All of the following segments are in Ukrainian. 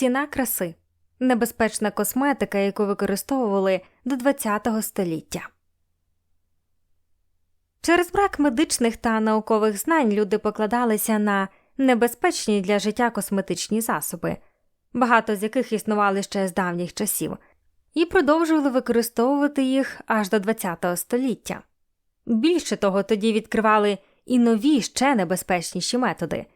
Ціна краси небезпечна косметика, яку використовували до ХХ століття. Через брак медичних та наукових знань люди покладалися на небезпечні для життя косметичні засоби, багато з яких існували ще з давніх часів, і продовжували використовувати їх аж до ХХ століття. Більше того, тоді відкривали і нові ще небезпечніші методи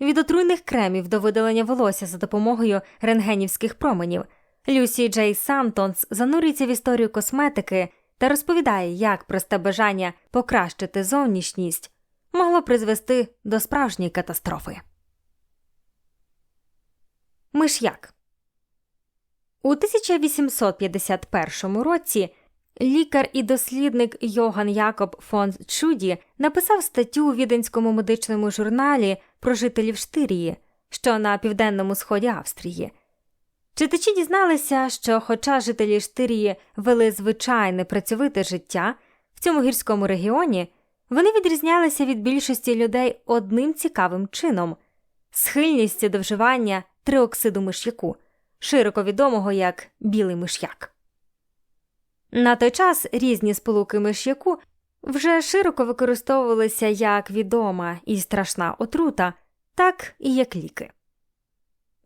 від отруйних кремів до видалення волосся за допомогою рентгенівських променів. Люсі Джей Сантонс занурюється в історію косметики та розповідає, як просте бажання покращити зовнішність могло призвести до справжньої катастрофи. Миш'як у 1851 році лікар і дослідник Йоган Якоб фон Чуді написав статтю у віденському медичному журналі про жителів Штирії, що на південному сході Австрії. Читачі дізналися, що, хоча жителі Штирії вели звичайне працьовите життя в цьому гірському регіоні, вони відрізнялися від більшості людей одним цікавим чином схильністю до вживання триоксиду миш'яку, широко відомого як білий миш'як. На той час різні сполуки миш'яку вже широко використовувалися як відома і страшна отрута, так і як ліки.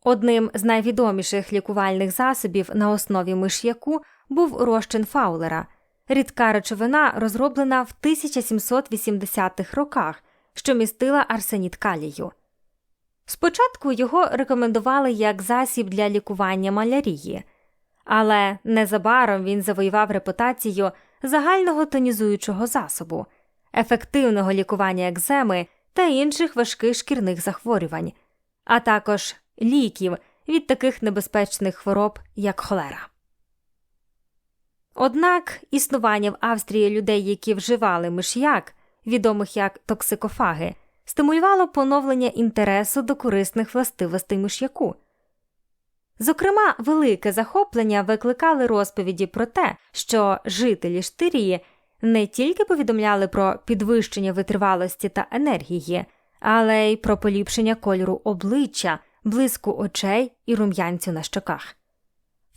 Одним з найвідоміших лікувальних засобів на основі миш'яку був розчин Фаулера, рідка речовина, розроблена в 1780-х роках, що містила арсеніт калію. Спочатку його рекомендували як засіб для лікування малярії, але незабаром він завоював репутацію загального тонізуючого засобу, ефективного лікування екземи та інших важких шкірних захворювань, а також ліків від таких небезпечних хвороб, як холера. Однак існування в Австрії людей, які вживали миш'як, відомих як токсикофаги, стимулювало поновлення інтересу до корисних властивостей миш'яку. Зокрема, велике захоплення викликали розповіді про те, що жителі Штирії не тільки повідомляли про підвищення витривалості та енергії, але й про поліпшення кольору обличчя, блиску очей і рум'янцю на щоках.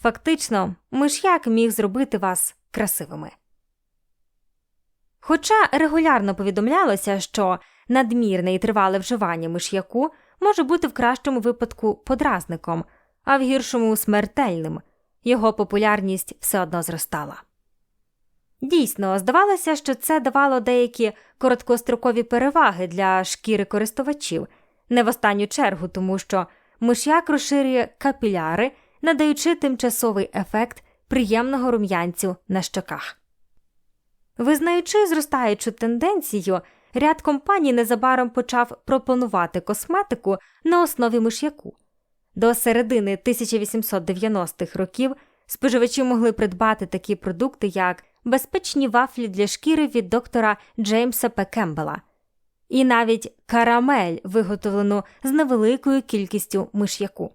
Фактично, миш'як міг зробити вас красивими. Хоча регулярно повідомлялося, що надмірне і тривале вживання миш'яку може бути в кращому випадку подразником а в гіршому смертельним, його популярність все одно зростала. Дійсно, здавалося, що це давало деякі короткострокові переваги для шкіри користувачів, не в останню чергу, тому що миш'як розширює капіляри, надаючи тимчасовий ефект приємного рум'янцю на щоках. Визнаючи зростаючу тенденцію, ряд компаній незабаром почав пропонувати косметику на основі миш'яку. До середини 1890-х років споживачі могли придбати такі продукти, як безпечні вафлі для шкіри від доктора Джеймса П. Кембела, і навіть карамель, виготовлену з невеликою кількістю миш'яку.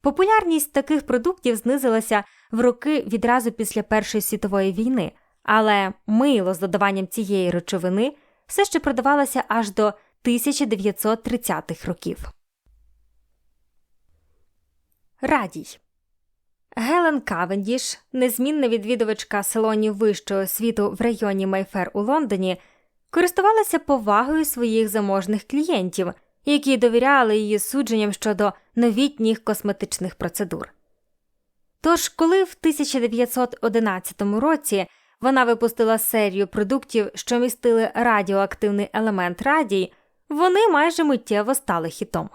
Популярність таких продуктів знизилася в роки відразу після Першої світової війни, але мило з додаванням цієї речовини все ще продавалося аж до 1930-х років. Радій. Гелен Кавендіш, незмінна відвідувачка салонів вищого освіту в районі Майфер у Лондоні, користувалася повагою своїх заможних клієнтів, які довіряли її судженням щодо новітніх косметичних процедур. Тож, коли в 1911 році вона випустила серію продуктів, що містили радіоактивний елемент радій, вони майже миттєво стали хітом.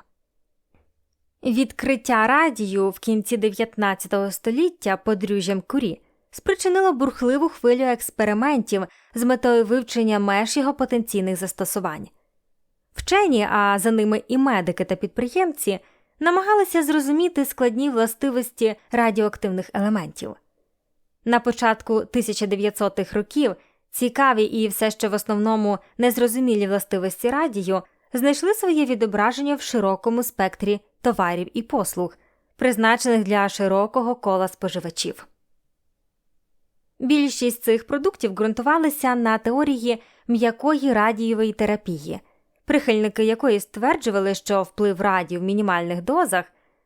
Відкриття радію в кінці 19 століття подружжям курі спричинило бурхливу хвилю експериментів з метою вивчення меж його потенційних застосувань. Вчені, а за ними і медики та підприємці, намагалися зрозуміти складні властивості радіоактивних елементів. На початку 1900-х років цікаві і все ще в основному незрозумілі властивості радію знайшли своє відображення в широкому спектрі товарів і послуг, призначених для широкого кола споживачів. Більшість цих продуктів ґрунтувалися на теорії м'якої радієвої терапії, прихильники якої стверджували, що вплив радію в мінімальних дозах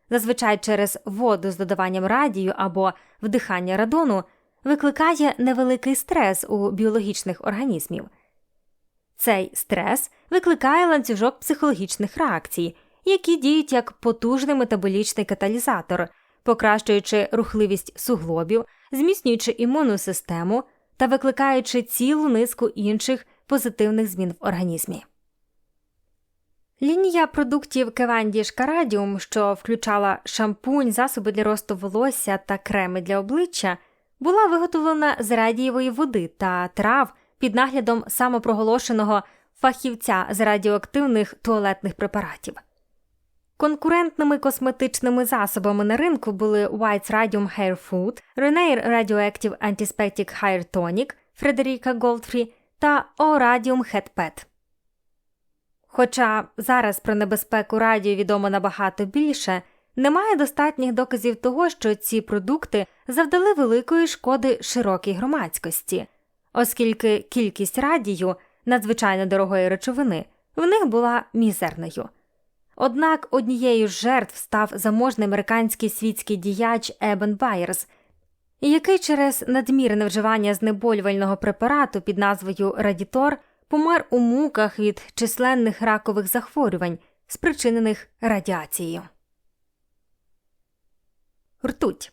зазвичай через воду з додаванням радію або вдихання радону, викликає невеликий стрес у біологічних організмів. Цей стрес викликає ланцюжок психологічних реакцій, які діють як потужний метаболічний каталізатор, покращуючи рухливість суглобів, зміцнюючи імунну систему та викликаючи цілу низку інших позитивних змін в організмі. Лінія продуктів Cavendish Caradium, що включала шампунь, засоби для росту волосся та креми для обличчя, була виготовлена з радієвої води та трав під наглядом самопроголошеного фахівця з радіоактивних туалетних препаратів. Конкурентними косметичними засобами на ринку були White's Radium Hair Food, Renair Radioactive Antispectic Hair Tonic Фредеріка Голдфрі та O-Radium Head Pet. Хоча зараз про небезпеку радіо відомо набагато більше, немає достатніх доказів того, що ці продукти завдали великої шкоди широкій громадськості, оскільки кількість радію надзвичайно дорогої речовини в них була мізерною. Однак однією з жертв став заможний американський світський діяч Ебен Байерс, який через надмірне вживання знеболювального препарату під назвою Радітор помер у муках від численних ракових захворювань, спричинених радіацією. Ртуть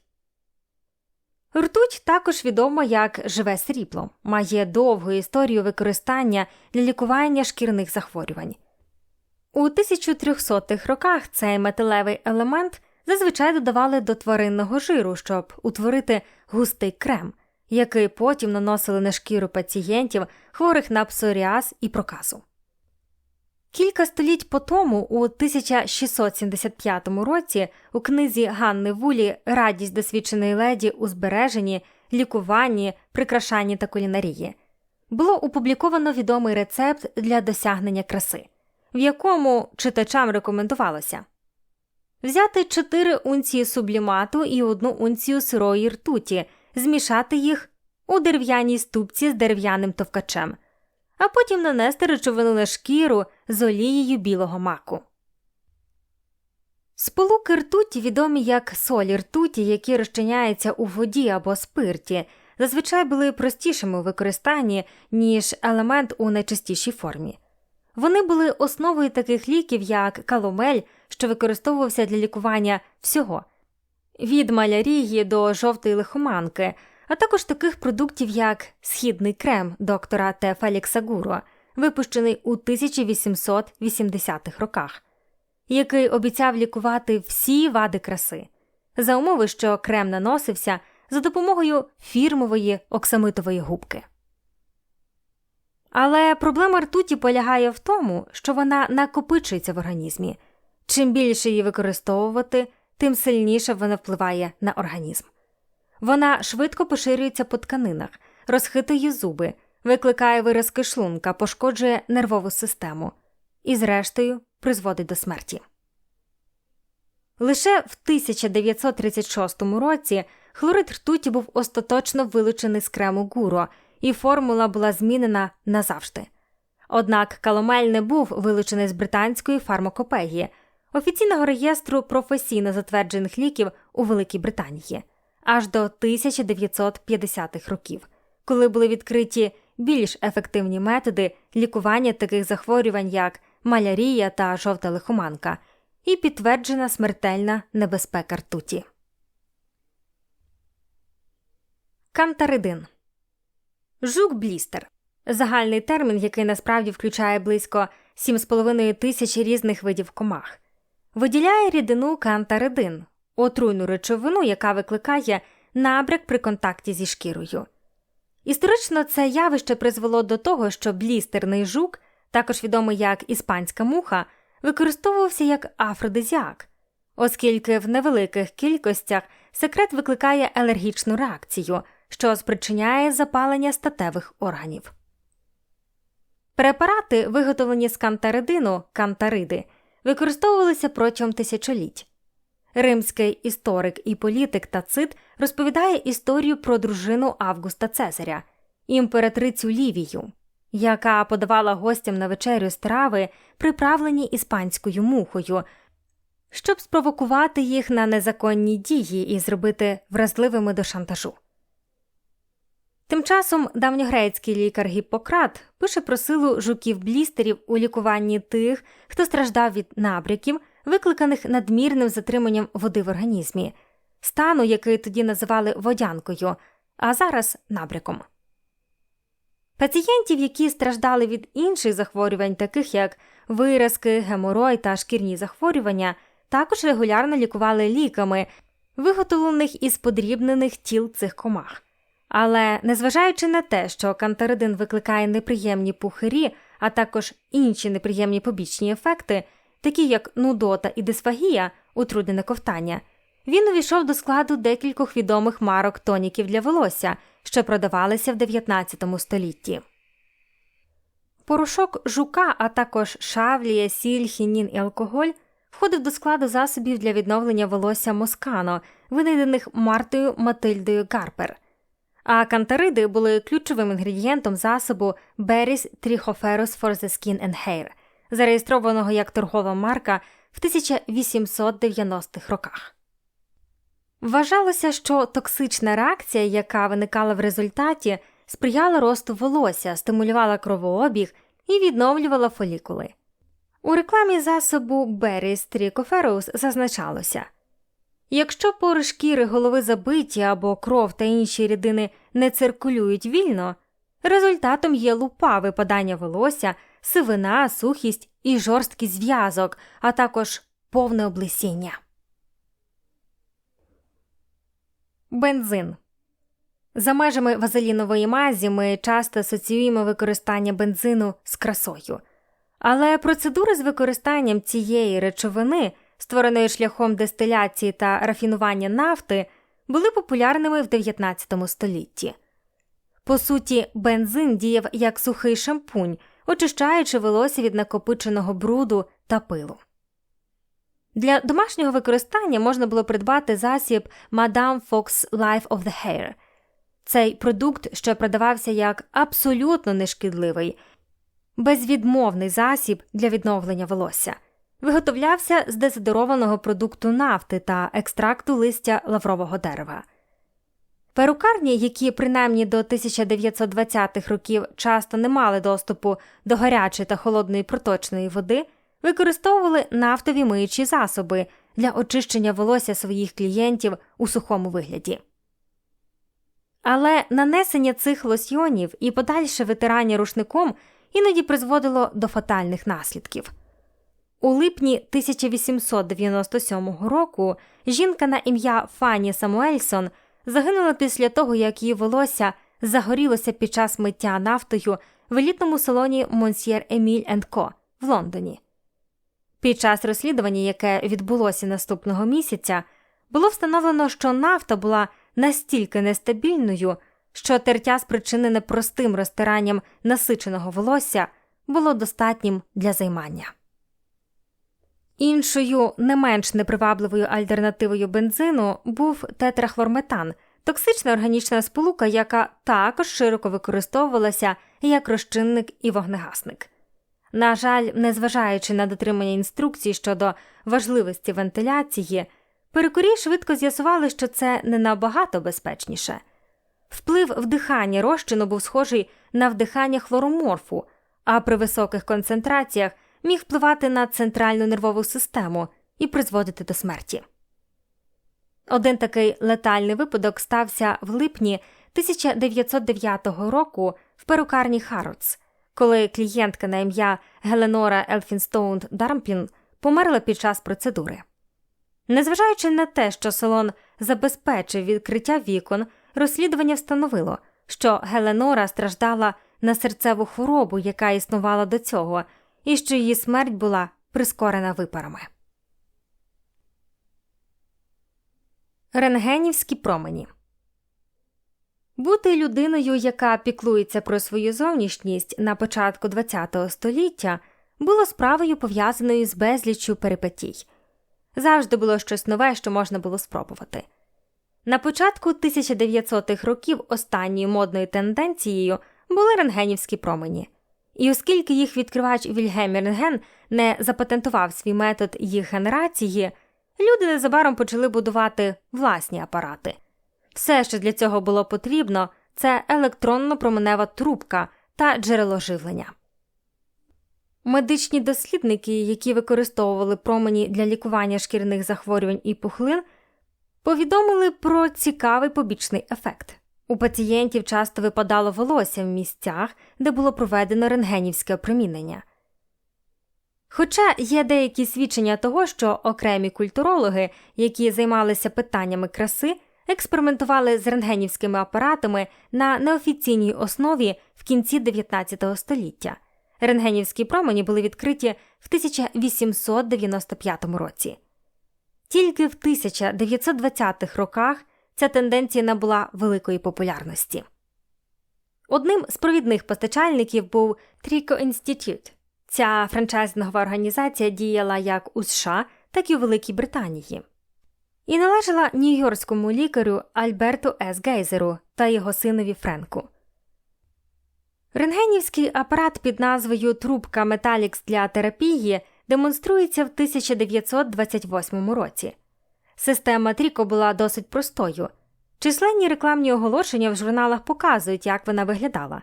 Ртуть також відома як живе срібло, має довгу історію використання для лікування шкірних захворювань. У 1300-х роках цей металевий елемент зазвичай додавали до тваринного жиру, щоб утворити густий крем, який потім наносили на шкіру пацієнтів, хворих на псоріаз і проказу. Кілька століть по тому, у 1675 році, у книзі Ганни Вулі Радість досвідченої леді у збереженні, лікуванні, прикрашанні та кулінарії було опубліковано відомий рецепт для досягнення краси, в якому читачам рекомендувалося взяти 4 унції сублімату і одну унцію сирої ртуті, змішати їх у дерев'яній ступці з дерев'яним товкачем а потім нанести речовину на шкіру з олією білого маку. Сполуки ртуті відомі як солі ртуті, які розчиняються у воді або спирті, зазвичай були простішими у використанні, ніж елемент у найчастішій формі. Вони були основою таких ліків, як каломель, що використовувався для лікування всього від малярії до жовтої лихоманки, а також таких продуктів, як східний крем доктора Т. Фелікса Гуро, випущений у 1880-х роках, який обіцяв лікувати всі вади краси, за умови, що крем наносився за допомогою фірмової оксамитової губки. Але проблема ртуті полягає в тому, що вона накопичується в організмі. Чим більше її використовувати, тим сильніше вона впливає на організм. Вона швидко поширюється по тканинах, розхитує зуби, викликає виразки шлунка, пошкоджує нервову систему і, зрештою, призводить до смерті. Лише в 1936 році хлорид ртуті був остаточно вилучений з крему гуро, і формула була змінена назавжди. Однак каломель не був вилучений з британської фармакопегії, офіційного реєстру професійно затверджених ліків у Великій Британії аж до 1950-х років, коли були відкриті більш ефективні методи лікування таких захворювань, як малярія та жовта лихоманка, і підтверджена смертельна небезпека ртуті. Кантаридин Жук блістер загальний термін, який насправді включає близько 7,5 тисяч різних видів комах, виділяє рідину кантаридин, отруйну речовину, яка викликає набряк при контакті зі шкірою. Історично це явище призвело до того, що блістерний жук, також відомий як іспанська муха, використовувався як афродизіак, оскільки в невеликих кількостях секрет викликає алергічну реакцію, що спричиняє запалення статевих органів. Препарати, виготовлені з кантаридину кантариди, використовувалися протягом тисячоліть. Римський історик і політик Тацит розповідає історію про дружину Августа Цезаря, імператрицю Лівію, яка подавала гостям на вечерю страви, приправлені іспанською мухою, щоб спровокувати їх на незаконні дії і зробити вразливими до шантажу. Тим часом давньогрецький лікар Гіппократ пише про силу жуків блістерів у лікуванні тих, хто страждав від набряків, викликаних надмірним затриманням води в організмі, стану, який тоді називали водянкою, а зараз набряком. Пацієнтів, які страждали від інших захворювань, таких як виразки, геморой та шкірні захворювання, також регулярно лікували ліками, виготовлених із подрібнених тіл цих комах. Але незважаючи на те, що кантеридин викликає неприємні пухирі, а також інші неприємні побічні ефекти, такі як нудота і дисфагія, утруднене ковтання, він увійшов до складу декількох відомих марок тоніків для волосся, що продавалися в 19 столітті. Порошок жука, а також шавлія, сіль, хінін і алкоголь входив до складу засобів для відновлення волосся москано, винайдених Мартою Матильдою Гарпер. А кантариди були ключовим інгредієнтом засобу Berries Trichoferous for the Skin and Hair, зареєстрованого як торгова марка в 1890-х роках. Вважалося, що токсична реакція, яка виникала в результаті, сприяла росту волосся, стимулювала кровообіг і відновлювала фолікули. У рекламі засобу Berries Trichoferous зазначалося якщо пори шкіри голови забиті або кров та інші рідини не циркулюють вільно, результатом є лупа випадання волосся, сивина, сухість і жорсткий зв'язок, а також повне облесіння. Бензин за межами вазелінової мазі ми часто асоціюємо використання бензину з красою, але процедури з використанням цієї речовини, створеної шляхом дистиляції та рафінування нафти, були популярними в 19 столітті. По суті, бензин діяв як сухий шампунь, очищаючи волосся від накопиченого бруду та пилу. Для домашнього використання можна було придбати засіб Madame Fox Life of the Hair. Цей продукт, що продавався як абсолютно нешкідливий, безвідмовний засіб для відновлення волосся, виготовлявся з дезодорованого продукту нафти та екстракту листя лаврового дерева. Перукарні, які принаймні до 1920-х років часто не мали доступу до гарячої та холодної проточної води використовували нафтові миючі засоби для очищення волосся своїх клієнтів у сухому вигляді. Але нанесення цих лосьйонів і подальше витирання рушником іноді призводило до фатальних наслідків. У липні 1897 року жінка на ім'я Фанні Самуельсон загинула після того, як її волосся загорілося під час миття нафтою в елітному салоні Монсьєр Еміль Ко в Лондоні. Під час розслідування, яке відбулося наступного місяця, було встановлено, що нафта була настільки нестабільною, що тертя, спричинене простим розтиранням насиченого волосся, було достатнім для займання. Іншою не менш непривабливою альтернативою бензину був тетрахлорметан, токсична органічна сполука, яка також широко використовувалася як розчинник і вогнегасник. На жаль, незважаючи на дотримання інструкцій щодо важливості вентиляції, перекурі швидко з'ясували, що це не набагато безпечніше. Вплив вдихання розчину був схожий на вдихання хлороморфу, а при високих концентраціях міг впливати на центральну нервову систему і призводити до смерті. Один такий летальний випадок стався в липні 1909 року в перукарні Харротс коли клієнтка на ім'я Геленора Елфінстоун Дармпін померла під час процедури. Незважаючи на те, що салон забезпечив відкриття вікон, розслідування встановило, що Геленора страждала на серцеву хворобу, яка існувала до цього, і що її смерть була прискорена випарами. Рентгенівські промені бути людиною, яка піклується про свою зовнішність на початку ХХ століття, було справою пов'язаною з безліччю перипетій. Завжди було щось нове, що можна було спробувати. На початку 1900-х років останньою модною тенденцією були рентгенівські промені, І оскільки їх відкривач Вільгельм Рентген не запатентував свій метод їх генерації, люди незабаром почали будувати власні апарати. Все, що для цього було потрібно, це електронно-променева трубка та джерело живлення. Медичні дослідники, які використовували промені для лікування шкірних захворювань і пухлин, повідомили про цікавий побічний ефект. У пацієнтів часто випадало волосся в місцях, де було проведено рентгенівське опромінення. Хоча є деякі свідчення того, що окремі культурологи, які займалися питаннями краси, експериментували з рентгенівськими апаратами на неофіційній основі в кінці 19 століття. Рентгенівські промені були відкриті в 1895 році. Тільки в 1920-х роках ця тенденція набула великої популярності. Одним з провідних постачальників був Trico Institute. Ця франчайзингова організація діяла як у США, так і у Великій Британії. І належала нью-йоркському лікарю Альберту С. Гейзеру та його синові Френку. Рентгенівський апарат під назвою Трубка Металікс для терапії демонструється в 1928 році. Система Тріко була досить простою. Численні рекламні оголошення в журналах показують, як вона виглядала.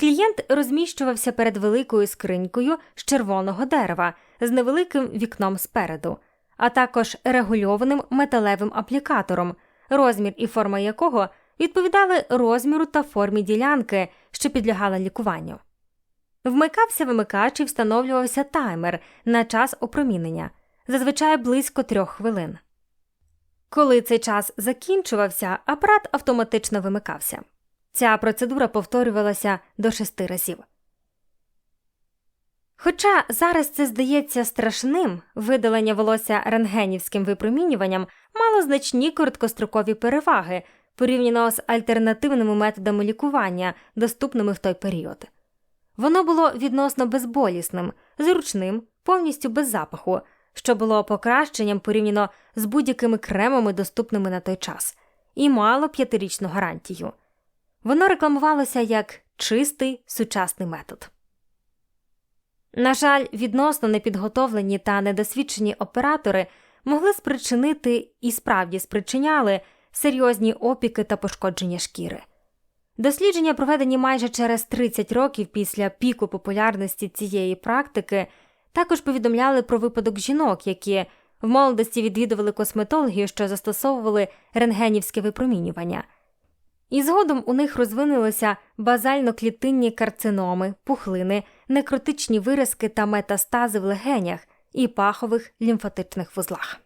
Клієнт розміщувався перед великою скринькою з червоного дерева з невеликим вікном спереду, а також регульованим металевим аплікатором, розмір і форма якого відповідали розміру та формі ділянки, що підлягала лікуванню. Вмикався вимикач і встановлювався таймер на час опромінення, зазвичай близько трьох хвилин. Коли цей час закінчувався, апарат автоматично вимикався. Ця процедура повторювалася до шести разів. Хоча зараз це здається страшним, видалення волосся рентгенівським випромінюванням мало значні короткострокові переваги порівняно з альтернативними методами лікування, доступними в той період. Воно було відносно безболісним, зручним, повністю без запаху, що було покращенням порівняно з будь-якими кремами, доступними на той час, і мало п'ятирічну гарантію. Воно рекламувалося як чистий сучасний метод. На жаль, відносно непідготовлені та недосвідчені оператори могли спричинити і справді спричиняли серйозні опіки та пошкодження шкіри. Дослідження, проведені майже через 30 років після піку популярності цієї практики, також повідомляли про випадок жінок, які в молодості відвідували косметологію, що застосовували рентгенівське випромінювання. І згодом у них розвинулися базально-клітинні карциноми, пухлини, некротичні виразки та метастази в легенях і пахових лімфатичних вузлах.